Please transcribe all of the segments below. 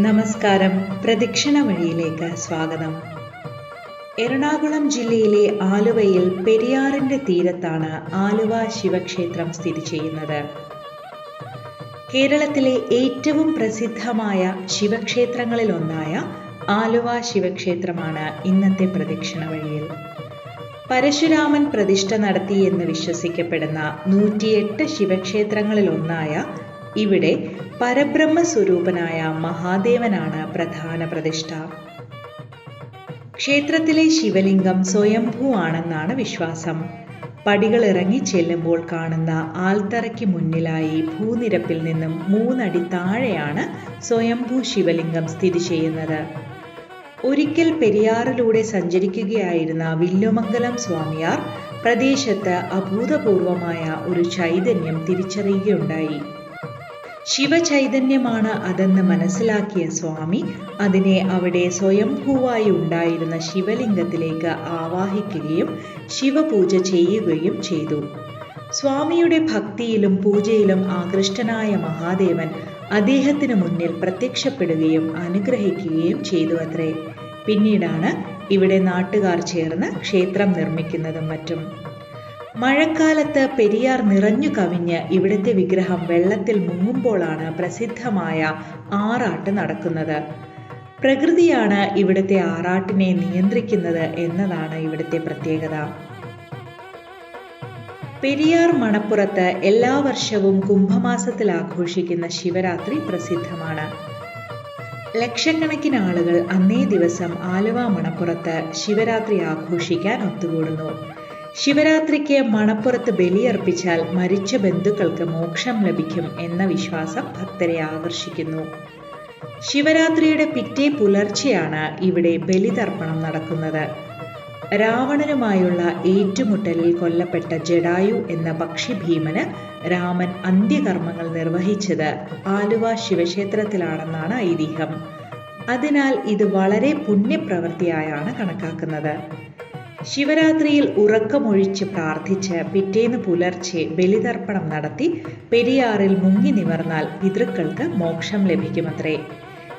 നമസ്കാരം. പ്രദക്ഷിണ വഴിയിലേക്ക് സ്വാഗതം. എറണാകുളം ജില്ലയിലെ ആലുവയിൽ പെരിയാറിന്റെ തീരത്താണ് ആലുവ ശിവക്ഷേത്രം സ്ഥിതി ചെയ്യുന്നത്. കേരളത്തിലെ ഏറ്റവും പ്രസിദ്ധമായ ശിവക്ഷേത്രങ്ങളിൽ ഒന്നായ ആലുവ ശിവക്ഷേത്രമാണ് ഇന്നത്തെ പ്രദക്ഷിണ വഴിയിൽ. പരശുരാമൻ പ്രതിഷ്ഠ നടത്തി എന്ന് വിശ്വസിക്കപ്പെടുന്ന നൂറ്റിയെട്ട് ശിവക്ഷേത്രങ്ങളിൽ ഒന്നായ ഇവിടെ പരബ്രഹ്മ സ്വരൂപനായ മഹാദേവനാണ് പ്രധാന പ്രതിഷ്ഠ. ക്ഷേത്രത്തിലെ ശിവലിംഗം സ്വയംഭൂ ആണെന്നാണ് വിശ്വാസം. പടികൾ ഇറങ്ങി ചെല്ലുമ്പോൾ കാണുന്ന ആൽത്തറയ്ക്ക് മുന്നിലായി ഭൂനിരപ്പിൽ നിന്നും മൂന്നടി താഴെയാണ് സ്വയംഭൂ ശിവലിംഗം സ്ഥിതി ചെയ്യുന്നത്. ഒരിക്കൽ പെരിയാറിലൂടെ സഞ്ചരിക്കുകയായിരുന്ന വില്ലുമംഗലം സ്വാമിയാർ പ്രദേശത്ത് അഭൂതപൂർവമായ ഒരു ചൈതന്യം തിരിച്ചറിയുകയുണ്ടായി. ശിവചൈതന്യമാണ് അതെന്ന് മനസ്സിലാക്കിയ സ്വാമി അതിനെ അവിടെ സ്വയംഭൂവായി ഉണ്ടായിരുന്ന ശിവലിംഗത്തിലേക്ക് ആവാഹിക്കുകയും ശിവപൂജ ചെയ്യുകയും ചെയ്തു. സ്വാമിയുടെ ഭക്തിയിലും പൂജയിലും ആകൃഷ്ടനായ മഹാദേവൻ അദ്ദേഹത്തിന് മുന്നിൽ പ്രത്യക്ഷപ്പെടുകയും അനുഗ്രഹിക്കുകയും ചെയ്തു അത്രേ പിന്നീടാണ് ഇവിടെ നാട്ടുകാർ ചേർന്ന് ക്ഷേത്രം നിർമ്മിക്കുന്നതും മറ്റും. മഴക്കാലത്ത് പെരിയാർ നിറഞ്ഞു കവിഞ്ഞ് ഇവിടുത്തെ വിഗ്രഹം വെള്ളത്തിൽ മുങ്ങുമ്പോഴാണ് പ്രസിദ്ധമായ ആറാട്ട് നടക്കുന്നത്. പ്രകൃതിയാണ് ഇവിടുത്തെ ആറാട്ടിനെ നിയന്ത്രിക്കുന്നത് എന്നതാണ് ഇവിടുത്തെ പ്രത്യേകത. പെരിയാർ മണപ്പുറത്ത് എല്ലാ വർഷവും കുംഭമാസത്തിൽ ആഘോഷിക്കുന്ന ശിവരാത്രി പ്രസിദ്ധമാണ്. ലക്ഷക്കണക്കിന് ആളുകൾ അന്നേ ദിവസം ആലുവ മണപ്പുറത്ത് ശിവരാത്രി ആഘോഷിക്കാൻ ഒത്തുകൂടുന്നു. ശിവരാത്രിക്ക് മണപ്പുറത്ത് ബലിയർപ്പിച്ചാൽ മരിച്ച ബന്ധുക്കൾക്ക് മോക്ഷം ലഭിക്കും എന്ന വിശ്വാസം ഭക്തരെ ആകർഷിക്കുന്നു. ശിവരാത്രിയുടെ പിറ്റേ പുലർച്ചെയാണ് ഇവിടെ ബലിതർപ്പണം നടക്കുന്നത്. രാവണനുമായുള്ള ഏറ്റുമുട്ടലിൽ കൊല്ലപ്പെട്ട ജഡായു എന്ന പക്ഷി ഭീമന് രാമൻ അന്ത്യകർമ്മങ്ങൾ നിർവഹിച്ചത് ആലുവ ശിവക്ഷേത്രത്തിലാണെന്നാണ് ഐതിഹ്യം. അതിനാൽ ഇത് വളരെ പുണ്യപ്രവൃത്തിയായാണ് കണക്കാക്കുന്നത്. ശിവരാത്രിയിൽ ഉറക്കമൊഴിച്ച് പ്രാർത്ഥിച്ച് പിറ്റേന്ന് പുലർച്ചെ ബലിതർപ്പണം നടത്തി പെരിയാറിൽ മുങ്ങി നിവർന്നാൽ പിതൃക്കൾക്ക് മോക്ഷം ലഭിക്കുമത്രേ.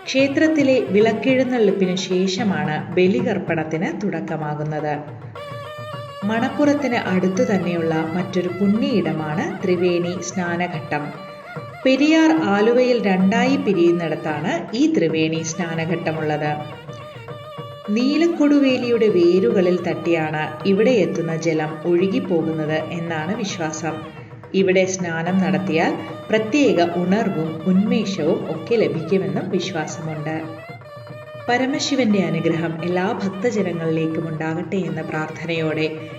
ക്ഷേത്രത്തിലെ വിളക്കെഴുന്നള്ളിപ്പിന് ശേഷമാണ് ബലികർപ്പണത്തിന് തുടക്കമാകുന്നത്. മണപ്പുറത്തിന് അടുത്തു തന്നെയുള്ള മറ്റൊരു പുണ്യയിടമാണ് ത്രിവേണി സ്നാനഘട്ടം. പെരിയാർ ആലുവയിൽ രണ്ടായി പിരിയുന്നിടത്താണ് ഈ ത്രിവേണി സ്നാനഘട്ടമുള്ളത്. നീലക്കൊടുവേലിയുടെ വേരുകളിൽ തട്ടിയാണ് ഇവിടെ എത്തുന്ന ജലം ഒഴുകിപ്പോകുന്നത് എന്നാണ് വിശ്വാസം. ഇവിടെ സ്നാനം നടത്തിയാൽ പ്രത്യേക ഉണർവും ഉന്മേഷവും ഒക്കെ ലഭിക്കുമെന്നും വിശ്വാസമുണ്ട്. പരമശിവന്റെ അനുഗ്രഹം എല്ലാ ഭക്തജനങ്ങളിലേക്കും ഉണ്ടാകട്ടെ എന്ന പ്രാർത്ഥനയോടെ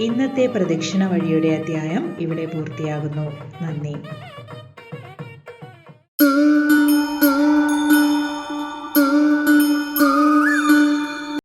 ഇന്നത്തെ പ്രദക്ഷിണ വഴിയുടെ അധ്യായം ഇവിടെ പൂർത്തിയാകുന്നു. നന്ദി.